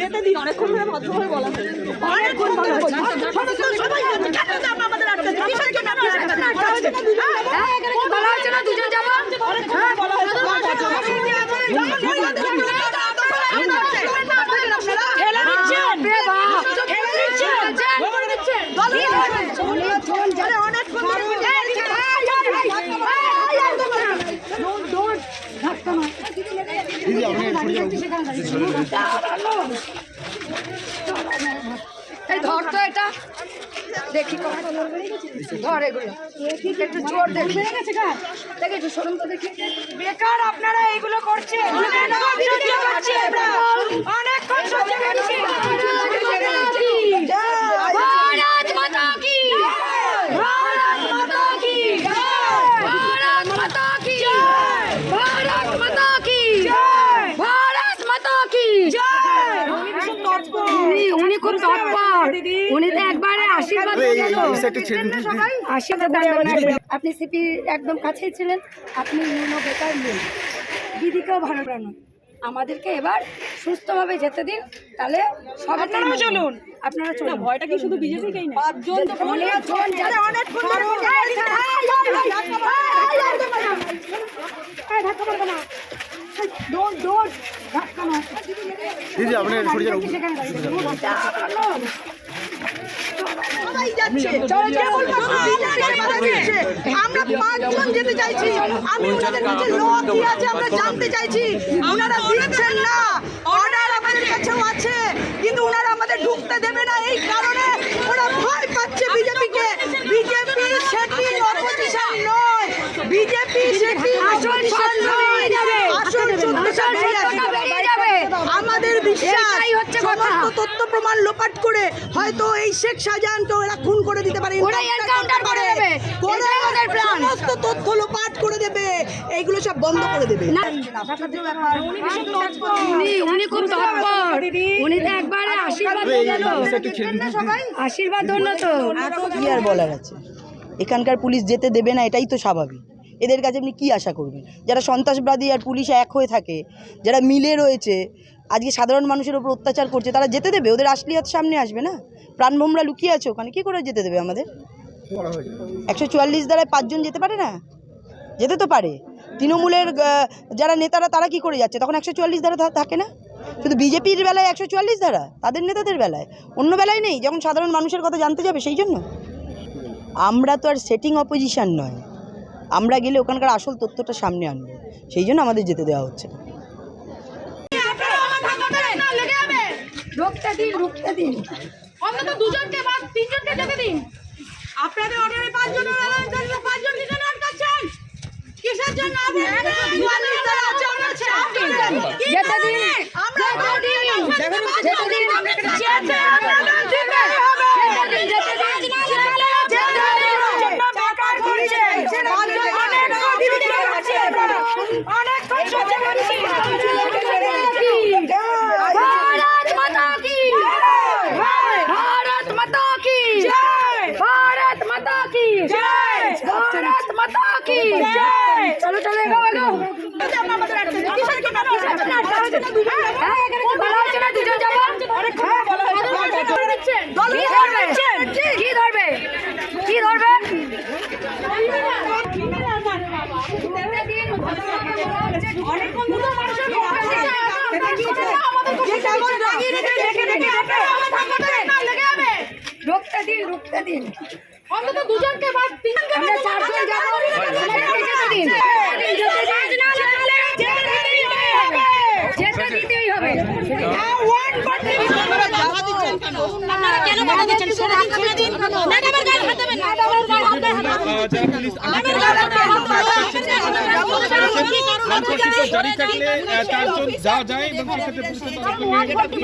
যেতে দিন অনেকক্ষণ ধরে ভদ্রভাবে বলা হয়েছে অনেকক্ষণ ধরে বলছি। সমস্ত সবাই যাচ্ছে। কেন তো আমরা আমাদের আটকাচ্ছি? কিসের জন্য আমরা আটকাচ্ছি? বলা হয়েছে না দুজন যাব? হ্যাঁ এখানে কি বলা হয়েছে না দুজন যাব অনেকক্ষণ ধরে বলা হয়েছে। যখন মহিলাদের উপরে ঠেলে দিচ্ছেন। রে বাপ। ঠেলে দিচ্ছেন। করে দিচ্ছেন। দলে অনেকক্ষণ ধরে অনেকক্ষণ ধরে বলছি। এই ধর তো এটা। দেখি ধর এগুলো। একটু জোর দেখি। দেখি একটু সরুন তো দেখি। বেকার আপনারা এইগুলো করছি আমরা। অনেকক্ষণ সহ্য করছি ভারত মাতা কি ভারত মাতা কি ভারত মাতা কি ভারত মাতা কি ভারত মাতা কি উনি উনি খুব তৎপর উনি তো একবারে আশীর্বাদ দিয়ে আশীর্বাদ আপনি সিপি একদম কাছেই ছিলেন আপনি ইউনো বেকার নেই দিদিকেও ভালো আমাদেরকে এবার সুস্থভাবে যেতে দিন তাহলে সব আপনারাও চলুন আপনারা চলুন ভয়টা কি শুধু বিজেপিকেই না পাঁচজন তো অনেকজন যাচ্ছে। দিদি আপনি সরে যান। আমরা পাঁচজন যেতে চাইছি। আমি ওনাদের কাছে ল কি আছে। আমরা জানতে চাইছি। ওনারা দিচ্ছেন না। অর্ডার আমাদের কাছেও আছে। কিন্তু ওনারা আমাদের ঢুকতে দেবে না। এই কারণে ওরা ভয় পাচ্ছে বিজেপিকে বিজেপি সেটি অপোজিশন নয় বিজেপি সেটি অপোজিশন নয় আসল সত্যটা বেরিয়ে আসবে। বেরিয়ে যাবে। আমাদের বিশ্বাস হচ্ছে সমস্ত তথ্য প্রমাণ লোপাট করে হয়তো এই শেখ শাহজাহানকে ওরা খুন করে দিতে পারে ওরা encounter encounter করে দেবে। করে এটাই ওদের plan। সমস্ত তথ্য লোপাট করে দেবে। এইগুলো সব বন্ধ করে দেবে। উনি উনি খুব তৎপর উনি তো একবারে আশীর্বাদ আশীর্বাদ হলো তো। কি আর বলার আছে? এখানকার পুলিশ যেতে দেবে না এটাই তো স্বাভাবিক। এদের কাছে আপনি কি আশা করবেন? যারা সন্ত্রাসবাদী আর পুলিশ এক হয়ে থাকে যারা মিলে রয়েছে আজকে সাধারণ মানুষের ওপর অত্যাচার করছে, তারা যেতে দেবে? ওদের আসলি আসলিয়াত সামনে আসবে না? প্রাণভোমরা লুকিয়ে আছে ওখানে, কী করে যেতে দেবে আমাদের? একশো চুয়াল্লিশ দ্বারায় পাঁচজন যেতে পারে না? যেতে তো পারে। তৃণমূলের যারা নেতারা, তারা কি করে যাচ্ছে? তখন একশো চুয়াল্লিশ ধারা থাকে না? শুধু বিজেপির বেলায় একশো চুয়াল্লিশ ধারা তাদের নেতাদের বেলায়? অন্য বেলায় নেই, যখন সাধারণ মানুষের কথা জানতে যাবে সেই জন্য? আমরা তো আর সেটিং অপোজিশন নয়। আমরা গেলে ওখানকার আসল তথ্যটা সামনে আনব। সেই জন্য আমাদের যেতে দেওয়া হচ্ছে না। ঢুকতে দিন ঢুকতে দিন অন্তত দুজনকে বা তিনজনকে যেতে দিন আপনাদের অর্ডারে পাঁচজন কি জন্য আটকাচ্ছেন কিসের জন্য যেতে দিন যেতে দিন যেতে দিন ভারত মাতা কি চলো চলো এগো এগো। কি ধরবে কি ধরবে রুখতে দিন রুখতে দিন। অন্তত দুজনকে বা তিনজনকে আমরা চারজন যাবো আমাদেরকে যেতে দিন যেতে দিতেই হবে আপনারা কেন বাধা দিচ্ছেন ছেড়ে দিন ছেড়ে দিন ম্যাডামের গায়ে হাত দেবেন না ম্যাডামের গায়ে হাত দেবেন না ম্যাডামের গায়ে হাত দেবেন না জারি থাকলে আহ, চারজন যা যায় এবং সেক্ষেত্রে